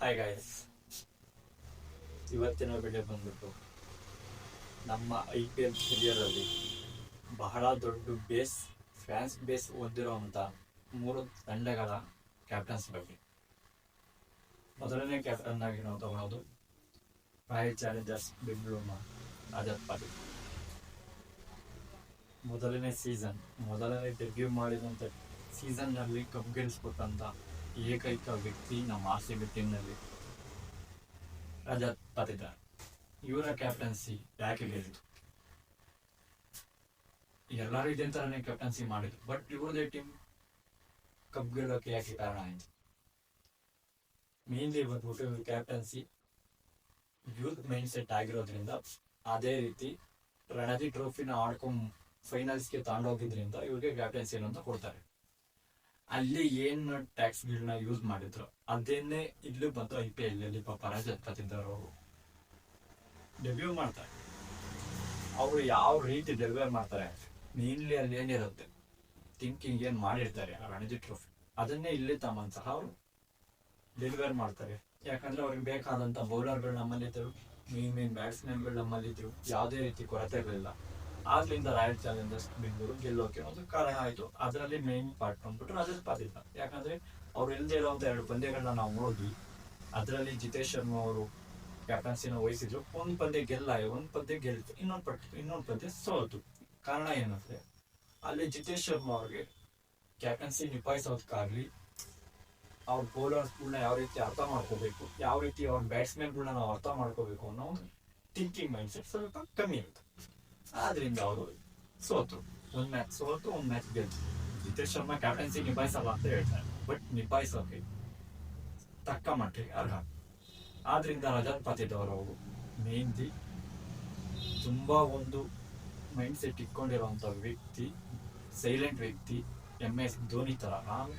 Hi guys ಇವತ್ತಿನ video ಬಂದ್ಬಿಟ್ಟು ನಮ್ಮ ಐ ಪಿ ಎಲ್ ಅಲ್ಲಿ ಬಹಳ ದೊಡ್ಡ ಬೇಸ್ ಫ್ಯಾನ್ಸ್ ಬೇಸ್ ಹೊಂದಿರುವಂಥ ಮೂರು ತಂಡಗಳ ಕ್ಯಾಪ್ಟನ್ಸ್ ಬಗ್ಗೆ. ಮೊದಲನೇ ಕ್ಯಾಪ್ಟನ್ ಆಗಿ ನಾವು ತಗೊಳ್ಳೋದು ರಾಯಲ್ ಚಾಲೆಂಜರ್ಸ್ ಬೆಂಗಳೂರಿನ ರಜತ್ ಪಾಟೀಲ್ ಮೊದಲನೇ ಸೀಸನ್ ಮೊದಲನೇ ಡೆಬ್ಯೂ ಮಾಡಿದಂಥ ಸೀಸನ್ನಲ್ಲಿ ಕಪ್ ಗೆಲ್ಲಿಸ್ಕೊಟ್ಟಂಥ ಏಕೈಕ ವ್ಯಕ್ತಿ ನಮ್ಮ ಆರ್ ಸಿ ಬಿ ಟೀಮ್ನಲ್ಲಿ ರಜತ್ ಪತಿತ ಇವರ ಕ್ಯಾಪ್ಟನ್ಸಿ ಯಾಕೆ ಗೆಲ್ಲಿತು ಎಲ್ಲರೂ ಇದೇ ಥರನೇ ಕ್ಯಾಪ್ಟನ್ಸಿ ಮಾಡಿದ್ರು ಬಟ್ ಇವ್ರದೇ ಟೀಮ್ ಕಪ್ ಗೆಲ್ಲೋಕೆ ಯಾಕೆ ಕಾರಣ ಆಯಿತು? ಮೇನ್ಲಿ ಬಂದ್ಬಿಟ್ಟು ಇವ್ರ ಕ್ಯಾಪ್ಟನ್ಸಿ ಯೂತ್ ಮೈಂಡ್ ಸೆಟ್ ಆಗಿರೋದ್ರಿಂದ ಅದೇ ರೀತಿ ರಣಜಿ ಟ್ರೋಫಿನ ಆಡ್ಕೊಂಡು ಫೈನಲ್ಸ್ಗೆ ತಗೊಂಡೋಗಿದ್ರಿಂದ ಇವ್ರಿಗೆ ಕ್ಯಾಪ್ಟನ್ಸಿ ಅಂತ ಕೊಡ್ತಾರೆ. ಅಲ್ಲಿ ಏನ್ ಟ್ಯಾಕ್ಸ್ ಗಳನ್ನ ಯೂಸ್ ಮಾಡಿದ್ರು, ಅದೇನೆ ಇಲ್ಲೂ ಬಂತು ಐ ಪಿ ಎಲ್ ಅಲ್ಲಿ ಪಾಪ ಅವರು. ಡೆಬ್ಯೂ ಮಾಡ್ತಾರೆ. ಅವರು ಯಾವ ರೀತಿ ಡೆಲಿವರ್ ಮಾಡ್ತಾರೆ ಮೇನ್ಲಿ ಅಲ್ಲಿ ಏನಿರುತ್ತೆ ಥಿಂಕಿಂಗ್ ಏನ್ ಮಾಡಿರ್ತಾರೆ, ರಣಜಿ ಟ್ರೋಫಿ ಅದನ್ನೇ ಇಲ್ಲಿ ತಮ್ಮನ್ ಸಹ ಅವರು ಡೆಲಿವರ್ ಮಾಡ್ತಾರೆ. ಯಾಕಂದ್ರೆ ಅವ್ರಿಗೆ ಬೇಕಾದಂತ ಬೌಲರ್ಗಳು ನಮ್ಮಲ್ಲಿದ್ದರು ಮೇನ್ ಮೇನ್ ಬ್ಯಾಟ್ಸ್ಮನ್ಗಳು ನಮ್ಮಲ್ಲಿದ್ರು ಯಾವುದೇ ರೀತಿ ಕೊರತೆಗಳಿಲ್ಲ. ಆಗ್ಲಿಂದ ರಾಯಲ್ ಚಾಲೆಂಜರ್ಸ್ ಬೆಂಗಳೂರು ಗೆಲ್ಲೋಕೆ ಒಂದು ಕಾರಣ ಆಯ್ತು. ಅದರಲ್ಲಿ ಮೇನ್ ಪಾರ್ಟ್ ಬಂದ್ಬಿಟ್ಟು ರಾಜೇಶ್ ಪಾತಿಲ್ಲ ಯಾಕಂದ್ರೆ ಅವ್ರು ಇಲ್ಲದೆ ಇರುವಂತ ಎರಡು ಪಂದ್ಯಗಳನ್ನ ನಾವು ನೋಡಿದ್ವಿ. ಅದರಲ್ಲಿ ಜಿತೇಶ್ ಶರ್ಮಾ ಅವರು ಕ್ಯಾಪ್ಟನ್ಸಿನ ವಹಿಸಿದ್ರು. ಒಂದ್ ಪಂದ್ಯ ಗೆಲ್ಲ, ಒಂದ್ ಪಂದ್ಯ ಗೆಲ್ತು, ಇನ್ನೊಂದ್ ಪಟ್, ಇನ್ನೊಂದ್ ಪಂದ್ಯ ಸೋತು. ಕಾರಣ ಏನಂದ್ರೆ, ಅಲ್ಲಿ ಜಿತೇಶ್ ಶರ್ಮಾ ಅವ್ರಿಗೆ ಕ್ಯಾಪ್ಟನ್ಸಿ ನಿಭಾಯಿಸೋದಕ್ಕಾಗ್ಲಿ ಅವ್ರ ಬೌಲರ್ಸ್ಗಳನ್ನ ಯಾವ ರೀತಿ ಅರ್ಥ ಮಾಡ್ಕೋಬೇಕು, ಯಾವ ರೀತಿ ಅವ್ರ ಬ್ಯಾಟ್ಸ್ಮನ್ಗಳನ್ನ ನಾವು ಅರ್ಥ ಮಾಡ್ಕೋಬೇಕು ಅನ್ನೋ ಒಂದು ಥಿಂಕಿಂಗ್ ಮೈಂಡ್ ಸೆಟ್ ಸ್ವಲ್ಪ ಕಮ್ಮಿ ಇರುತ್ತೆ. ಆದ್ರಿಂದ ಅವರು ಸೋತು. ಒಂದ್ ಮ್ಯಾಚ್ ಸೋತು, ಒಂದ್ ಮ್ಯಾಚ್ ಗೆಲ್ತು ಜಿತೇಶ್ ಶರ್ಮಾ ಕ್ಯಾಪ್ಟನ್ಸಿ ನಿಭಾಯಿಸಲ್ಲ ಅಂತ ಹೇಳ್ತಾರೆ. ಬಟ್ ನಿಭಾಯಿಸೋಕೆ ತಕ್ಕ ಮಟ್ಟಿಗೆ ಅರ್ಹ. ಆದ್ರಿಂದ ರಜತ್ ಪಾತಿದ್ದವರು ಅವರು ಮೇನ್ಲಿ ತುಂಬಾ ಒಂದು ಮೈಂಡ್ ಸೆಟ್ ಇಟ್ಕೊಂಡಿರುವಂತ ವ್ಯಕ್ತಿ ಸೈಲೆಂಟ್ ವ್ಯಕ್ತಿ ಎಂ ಎಸ್ ಧೋನಿ ತರ. ನಾನು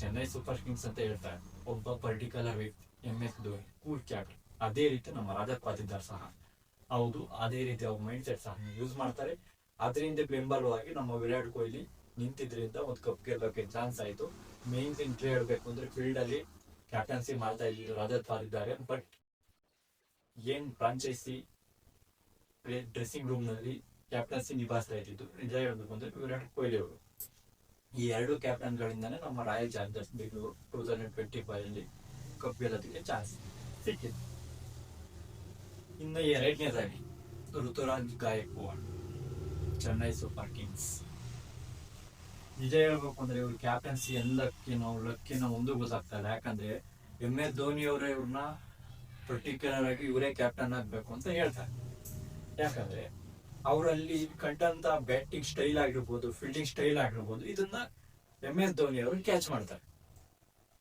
ಚೆನ್ನೈ ಸೂಪರ್ ಕಿಂಗ್ಸ್ ಅಂತ ಹೇಳ್ತಾರೆ. ಒಬ್ಬ ಪರ್ಟಿಕ್ಯುಲರ್ ವ್ಯಕ್ತಿ M S Dhoni cool captain ಅದೇ ರೀತಿ ನಮ್ಮ ರಾಜತ್ ಪಾತಿದಾರ್ ಸಹ. ಹೌದು, ಅದೇ ರೀತಿ ಅವ್ರ ಮೈಂಡ್ ಸೆಟ್ ಸಹ ಯೂಸ್ ಮಾಡ್ತಾರೆ. ಅದರಿಂದ ಬೆಂಬಲವಾಗಿ ನಮ್ಮ ವಿರಾಟ್ ಕೊಹ್ಲಿ ನಿಂತಿದ್ರಿಂದ ಒಂದು ಕಪ್ ಗೆಲ್ಲೋಕೆ ಚಾನ್ಸ್ ಆಯಿತು. ಮೇನ್ ಥಿಂಗ್ ಹೇಳ್ಬೇಕು ಅಂದ್ರೆ ಫೀಲ್ಡ್ ಅಲ್ಲಿ ಕ್ಯಾಪ್ಟನ್ಸಿ ಮಾಡ್ತಾ ಇದ್ರು ರಜತ್ ಪಾರಿದ್ದಾರೆ ಬಟ್ ಏನ್ ಫ್ರಾಂಚೈಸಿ ಡ್ರೆಸ್ಸಿಂಗ್ ರೂಮ್ನಲ್ಲಿ ಕ್ಯಾಪ್ಟನ್ಸಿ ನಿಭಾಯಿಸ್ತಾ ಇದ್ದಿದ್ದು? ನಿಜ ಹೇಳಬೇಕು ಅಂದ್ರೆ ವಿರಾಟ್ ಕೊಹ್ಲಿ ಅವರು. ಈ ಎರಡು ಕ್ಯಾಪ್ಟನ್ ಗಳಿಂದಾನೇ ನಮ್ಮ Royal Challengers Bengaluru two thousand twenty five ಅಲ್ಲಿ ಕಪ್ ಗೆಲ್ಲೋದಕ್ಕೆ ಚಾನ್ಸ್ ಸಿಕ್ಕಿತ್ತು ಇನ್ನು ಎರಡನೇದಾಗಿ ಋತುರಾಜ್ ಗಾಯಕ್ವಾಡ್, ಚೆನ್ನೈ ಸೂಪರ್ ಕಿಂಗ್ಸ್. ನಿಜ ಹೇಳ್ಬೇಕು ಅಂದ್ರೆ ಇವ್ರ ಕ್ಯಾಪ್ಟನ್ಸಿ ಎಲ್ಲಕ್ಕಿನೋ ಲಕ್ಕಿನ ಒಂದು ಗೊತ್ತಾಗ್ತಾ ಇಲ್ಲ. ಯಾಕಂದ್ರೆ ಎಂ ಎಸ್ ಧೋನಿ ಅವರೇ ಇವ್ರನ್ನ ಪರ್ಟಿಕ್ಯುಲರ್ ಆಗಿ ಇವರೇ ಕ್ಯಾಪ್ಟನ್ ಆಗ್ಬೇಕು ಅಂತ ಹೇಳ್ತಾರೆ. ಯಾಕಂದ್ರೆ ಅವರಲ್ಲಿ ಕಂಡಂತ ಬ್ಯಾಟಿಂಗ್ ಸ್ಟೈಲ್ ಆಗಿರ್ಬೋದು ಫೀಲ್ಡಿಂಗ್ ಸ್ಟೈಲ್ ಆಗಿರ್ಬೋದು, ಇದನ್ನ ಎಂ ಎಸ್ ಧೋನಿ ಅವರು ಕ್ಯಾಚ್ ಮಾಡ್ತಾರೆ.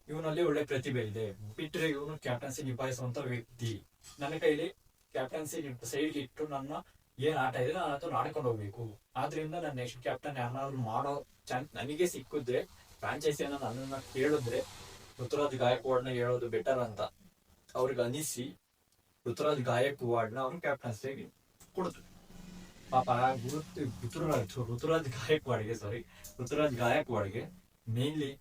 ಇವನಲ್ಲಿ ಒಳ್ಳೆ ಪ್ರತಿಭೆ ಇದೆ. ಬಿಟ್ರೆ ಇವನು ಕ್ಯಾಪ್ಟನ್ಸಿ ನಿಭಾಯಿಸುವಂತ ವ್ಯಕ್ತಿ. ನನ್ನ ಕೈಲಿ ಕ್ಯಾಪ್ಟನ್ಸಿ ಸೈಡ್ ಇಟ್ಟು ನನ್ನ ಏನ್ ಆಟ ಇದೆ ನಾನು ಅದನ್ನ ಆಡ್ಕೊಂಡು ಹೋಗ್ಬೇಕು. ಆದ್ರಿಂದ ನಾನು ನೆಕ್ಸ್ಟ್ ಕ್ಯಾಪ್ಟನ್ ಯಾರು ಮಾಡೋ ಚಾನ್ಸ್ ನನಗೆ ಸಿಕ್ಕಿದ್ರೆ ಫ್ರಾಂಚೈಸಿಯನ್ನ ನನ್ನನ್ನ ಕೇಳಿದ್ರೆ ಋತುರಾಜ್ ಗಾಯಕ್ವಾಡ್ನ ಹೇಳೋದು ಬೆಟರ್ ಅಂತ. ಅವ್ರಿಗೆ ಅನಿಸಿ ಋತುರಾಜ್ ಗಾಯಕ್ವಾಡ್ನ ಅವ್ರು ಕ್ಯಾಪ್ಟನ್ಸಿಗೆ ಕೊಡ್ತಾರೆ. ಪಾಪ ಗುರುತು ಋತುರಾಜ್ ಋತುರಾಜ್ ಗಾಯಕ್ವಾಡ್ಗೆ ಸಾರಿ ಋತುರಾಜ್ ಗಾಯಕ್ವಾಡ್ಗೆ ಮೇನ್ಲಿ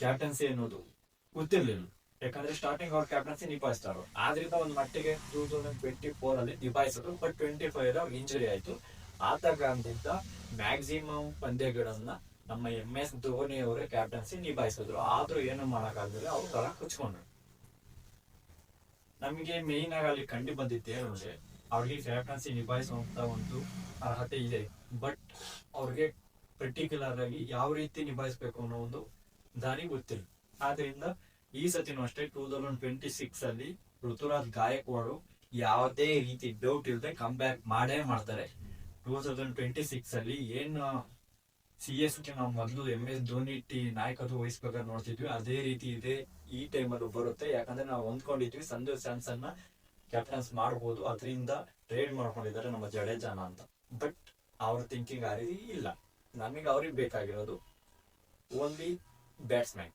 ಕ್ಯಾಪ್ಟನ್ಸಿ ಅನ್ನೋದು ಗೊತ್ತಿರ್ಲಿಲ್ಲ. ಯಾಕಂದ್ರೆ ಸ್ಟಾರ್ಟಿಂಗ್ ಅವ್ರ ಕ್ಯಾಪ್ಟನ್ಸಿ ನಿಭಾಯಿಸ್ತಾರ ಆದ್ರಿಂದ ಒಂದ್ ಮಟ್ಟಿಗೆ ಟೂ ತೌಸಂಡ್ ಟ್ವೆಂಟಿ ಫೋರ್ ಅಲ್ಲಿ ನಿಭಾಯಿಸಿದ್ರು ಬಟ್ ಟ್ವೆಂಟಿ ಫೈವ್ ಅವ್ರಿಗೆ ಇಂಜುರಿ ಆಯ್ತು. ಆತ ಕಾರಣದಿಂದ ಮ್ಯಾಕ್ಸಿಮಮ್ ಪಂದ್ಯಗಳನ್ನ ನಮ್ಮ ಎಂ ಎಸ್ ಧೋನಿ ಅವರೇ ಕ್ಯಾಪ್ಟನ್ಸಿ ನಿಭಾಯಿಸಿದ್ರು. ಆದ್ರೂ ಏನು ಮಾಡೋಕ್ಕಾಗಲಿಲ್ಲ ಅವ್ರು ತರ ಕುಚ್ಕೊಂಡ್ರು. ನಮಗೆ ಮೇನ್ ಆಗಿ ಅಲ್ಲಿ ಕಂಡು ಬಂದಿದ್ದೆ ಅಂದ್ರೆ, ಅವ್ರಿಗೆ ಕ್ಯಾಪ್ಟನ್ಸಿ ನಿಭಾಯಿಸುವಂತ ಒಂದು ಅರ್ಹತೆ ಇದೆ. ಬಟ್ ಅವ್ರಿಗೆ ಪರ್ಟಿಕ್ಯುಲರ್ ಆಗಿ ಯಾವ ರೀತಿ ನಿಭಾಯಿಸ್ಬೇಕು ಅನ್ನೋ ಒಂದು ದಾರಿ ಗೊತ್ತಿಲ್ಲ. ಆದ್ರಿಂದ ಈ ಸತಿನೂ ಅಷ್ಟೇ ಟೂ ತೌಸಂಡ್ ಟ್ವೆಂಟಿ ಸಿಕ್ಸ್ ಅಲ್ಲಿ ಋತುರಾಜ್ ಗಾಯಕ್ವಾಡು ಯಾವುದೇ ರೀತಿ ಡೌಟ್ ಇಲ್ಲದೆ ಕಮ್ ಬ್ಯಾಕ್ ಮಾಡೇ ಮಾಡ್ತಾರೆ. ಟೂ ತೌಸಂಡ್ ಟ್ವೆಂಟಿ ಸಿಕ್ಸ್ ಅಲ್ಲಿ ಏನು ಸಿ ಎಸ್ ಕೆ ನಾವು ಮೊದಲು ಎಂ ಎಸ್ ಧೋನಿ ಟಿ ನಾಯಕತ್ವ ವಹಿಸ್ಬೇಕಾದ್ರೆ ನೋಡ್ತಿದ್ವಿ. ಅದೇ ರೀತಿ ಇದೆ, ಈ ಟೈಮಲ್ಲಿ ಬರುತ್ತೆ. ಯಾಕಂದ್ರೆ ನಾವು ಹೊಂದ್ಕೊಂಡಿದ್ವಿ, ಸಂಜು ಸ್ಯಾಮ್ಸನ್ ಕ್ಯಾಪ್ಟನ್ಸ್ ಮಾಡ್ಬೋದು. ಅದರಿಂದ ಟ್ರೇಡ್ ಮಾಡ್ಕೊಂಡಿದ್ದಾರೆ ನಮ್ಮ ಜಡೇಜಾನ ಅಂತ. ಬಟ್ ಅವ್ರ ಥಿಂಕಿಂಗ್ ಆ ರೀತಿ ಇಲ್ಲ. ನಮಗೆ ಅವ್ರಿಗೆ ಬೇಕಾಗಿರೋದು ಓನ್ಲಿ ಬ್ಯಾಟ್ಸ್ಮನ್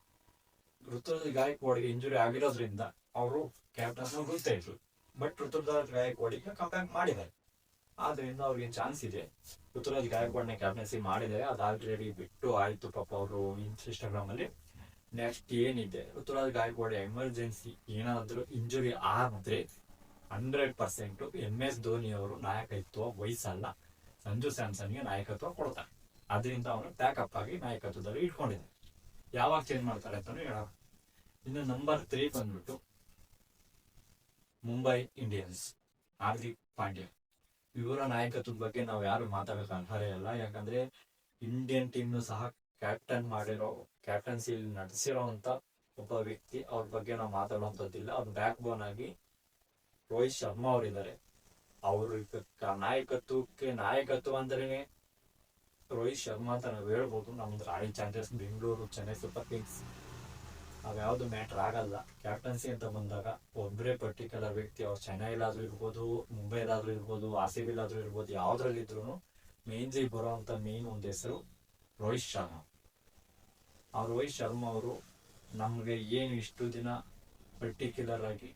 ಋತುರಾಜ್ ಗಾಯಕ್ವಾಡ್ಗೆ ಇಂಜುರಿ ಆಗಿರೋದ್ರಿಂದ ಅವರು ಕ್ಯಾಪ್ಟನ್ ಗೊತ್ತೇ ಇದ್ರು. ಬಟ್ ಋತುರಾಜ್ ಗಾಯಕ್ವಾಡಿಗೆ ಕಂಬ್ಯಾಕ್ ಮಾಡಿದ್ದಾರೆ. ಆದ್ರಿಂದ ಅವ್ರಿಗೆ ಚಾನ್ಸ್ ಇದೆ. ಋತುರಾಜ್ ಗಾಯಕ್ವಾಡ್ನ ಕ್ಯಾಪ್ಟನ್ಸಿ ಮಾಡಿದ್ದಾರೆ. ಅದು ಆಲ್ರೆಡಿ ಬಿಟ್ಟು ಆಯ್ತು. ಪಾಪ ಅವರು ಇನ್ಸ್ಟಾಗ್ರಾಮ್ ಅಲ್ಲಿ ನೆಕ್ಸ್ಟ್ ಏನಿದೆ? ಋತುರಾಜ್ ಗಾಯಕ್ವಾಡ್ ಎಮರ್ಜೆನ್ಸಿ ಏನಾದ್ರೂ ಇಂಜುರಿ ಆದ್ರೆ hundred percent M S Dhoni ಅವರು ನಾಯಕತ್ವ ವಹಿಸಲ್ಲ. ಸಂಜು ಸ್ಯಾಮ್ಸನ್ಗೆ ನಾಯಕತ್ವ ಕೊಡ್ತಾರೆ. ಅದರಿಂದ ಅವನು ಬ್ಯಾಕಪ್ ಆಗಿ ನಾಯಕತ್ವದಲ್ಲಿ ಇಟ್ಕೊಂಡಿದ್ದಾರೆ ಯಾವಾಗ ಚೇಂಜ್ ಮಾಡ್ತಾರೆ ಅಂತಾನು ಹೇಳ ಇನ್ನು ನಂಬರ್ ತ್ರೀ ಬಂದ್ಬಿಟ್ಟು ಮುಂಬೈ ಇಂಡಿಯನ್ಸ್ ಹಾರ್ದಿಕ್ ಪಾಂಡ್ಯ ಇವರ ನಾಯಕತ್ವದ ಬಗ್ಗೆ ನಾವು ಯಾರು ಮಾತಾಡೋಕೆ ಅರ್ಹರೇ ಅಲ್ಲ ಯಾಕಂದ್ರೆ ಇಂಡಿಯನ್ ಟೀಮ್ ಸಹ ಕ್ಯಾಪ್ಟನ್ ಮಾಡಿರೋ ಕ್ಯಾಪ್ಟನ್ಸಿ ನಡೆಸಿರೋಂತ ಒಬ್ಬ ವ್ಯಕ್ತಿ. ಅವ್ರ ಬಗ್ಗೆ ನಾವು ಮಾತಾಡುವಂಥದ್ದಿಲ್ಲ. ಅವ್ರ ಬ್ಯಾಕ್ ಬೋನ್ ಆಗಿ ರೋಹಿತ್ ಶರ್ಮಾ ಅವರಿದ್ದಾರೆ. ಅವರು ನಾಯಕತ್ವಕ್ಕೆ ನಾಯಕತ್ವ ಅಂದ್ರೆ ರೋಹಿತ್ ಶರ್ಮಾ ಅಂತ ನಾವು ಹೇಳ್ಬೋದು. ನಮ್ದು Royal Challengers Bengaluru, Chennai Super Kings. ಅವ್ಯಾವುದು matter ಆಗಲ್ಲ. ಕ್ಯಾಪ್ಟನ್ಸಿ ಅಂತ ಬಂದಾಗ ಒಬ್ಬರೇ ಪರ್ಟಿಕ್ಯುಲರ್ ವ್ಯಕ್ತಿ ಅವ್ರು ಚೆನ್ನೈಲಾದ್ರೂ ಇರ್ಬೋದು ಮುಂಬೈಲಾದ್ರೂ ಇರ್ಬೋದು, ಆರ್ ಸಿ ಇರ್ಬೋದು ಯಾವ್ದ್ರಲ್ಲಿದ್ರು ಮೇನ್ಜಿ ಬರೋವಂಥ ಮೇನ್ ಒಂದು ಹೆಸರು ರೋಹಿತ್ ಶರ್ಮಾ. ಆ ರೋಹಿತ್ ಶರ್ಮಾ ಅವರು ನಮಗೆ ಏನು ಇಷ್ಟು ದಿನ ಪರ್ಟಿಕ್ಯುಲರ್ ಆಗಿ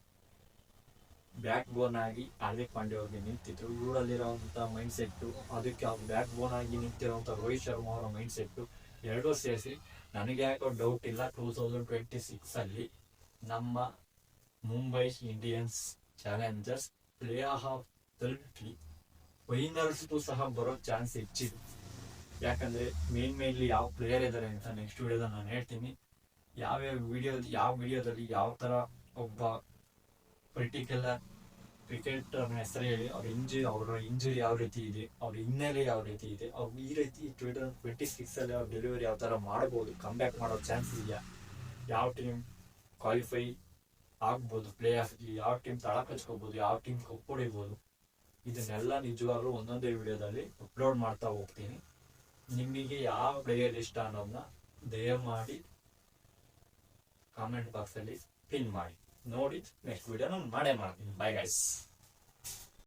ಬ್ಯಾಕ್ ಬೋನ್ ಆಗಿ ಹಾರ್ದಿಕ್ ಪಾಂಡ್ಯ ಅವ್ರಿಗೆ ನಿಂತಿದ್ರು. ಇವರಲ್ಲಿರುವಂತ ಮೈಂಡ್ ಸೆಟ್ ಅದಕ್ಕೆ ಅವ್ರು ಬ್ಯಾಕ್ ಬೋನ್ ಆಗಿ ನಿಂತಿರುವಂತ ರೋಹಿತ್ ಶರ್ಮಾ ಅವರ ಮೈಂಡ್ ಸೆಟ್ ಎರಡೂ ಸೇರಿಸಿ ನನಗೆ ಯಾಕೋ ಡೌಟ್ ಇಲ್ಲ ಟೂ ತೌಸಂಡ್ ಟ್ವೆಂಟಿ ಸಿಕ್ಸ್ ಅಲ್ಲಿ ನಮ್ಮ Mumbai Indians Challengers play off ತಲುಪಿ ಫೈನಲ್ಸ್ ಸಹ ಬರೋ ಚಾನ್ಸ್ ಹೆಚ್ಚಿದೆ. ಯಾಕಂದ್ರೆ ಮೇನ್ ಮೇನ್ಲಿ ಯಾವ ಪ್ಲೇಯರ್ ಇದ್ದಾರೆ ಅಂತ ನೆಕ್ಸ್ಟ್ ವಿಡಿಯೋದಲ್ಲಿ ನಾನು ಹೇಳ್ತೀನಿ. ಯಾವ್ಯಾವ ವಿಡಿಯೋ ಯಾವ ವಿಡಿಯೋದಲ್ಲಿ ಯಾವ ತರ ಒಬ್ಬ ಪರ್ಟಿಕ್ಯುಲರ್ ಕ್ರಿಕೆಟರ್ ಹೆಸರು ಹೇಳಿ, ಅವ್ರ ಇಂಜುರಿ ಅವ್ರ ಇಂಜುರಿ ಯಾವ ರೀತಿ ಇದೆ, ಅವ್ರ ಹಿನ್ನೆಲೆ ಯಾವ ರೀತಿ ಇದೆ, ಅವ್ರು ಈ ರೀತಿ ಟ್ವೆಂಟಿ ಸಿಕ್ಸ್ ಅಲ್ಲಿ ಅವ್ರ ಡೆಲಿವರಿ ಯಾವ ಥರ ಮಾಡ್ಬೋದು ಕಮ್ ಮಾಡೋ ಚಾನ್ಸ್ ಇದೆಯಾ? ಯಾವ ಟೀಮ್ ಕ್ವಾಲಿಫೈ ಆಗ್ಬೋದು ಪ್ಲೇ ಆಫ್ಗೆ ಯಾವ ಟೀಮ್ ತಳ ಕಚ್ಕೋಬಹುದು ಯಾವ ಟೀಮ್ ಕಪ್ ಹೊಡಿಬೋದು, ಇದನ್ನೆಲ್ಲ ನಿಜವಾಗ್ಲೂ ಒಂದೊಂದೇ ವಿಡಿಯೋದಲ್ಲಿ ಅಪ್ಲೋಡ್ ಮಾಡ್ತಾ ಹೋಗ್ತೀನಿ. ನಿಮಗೆ ಯಾವ ಪ್ಲೇಯರ್ ಇಷ್ಟ ಅನ್ನೋದನ್ನ ದಯಮಾಡಿ ಕಾಮೆಂಟ್ ಬಾಕ್ಸಲ್ಲಿ ಪಿನ್ ಮಾಡಿ. ನೋಡಿ ನೆಕ್ಸ್ಟ್ ವಿಡಿಯೋ ನಾನು ಮಾಡೇ ಮಾಡ್ತೀನಿ. Bye guys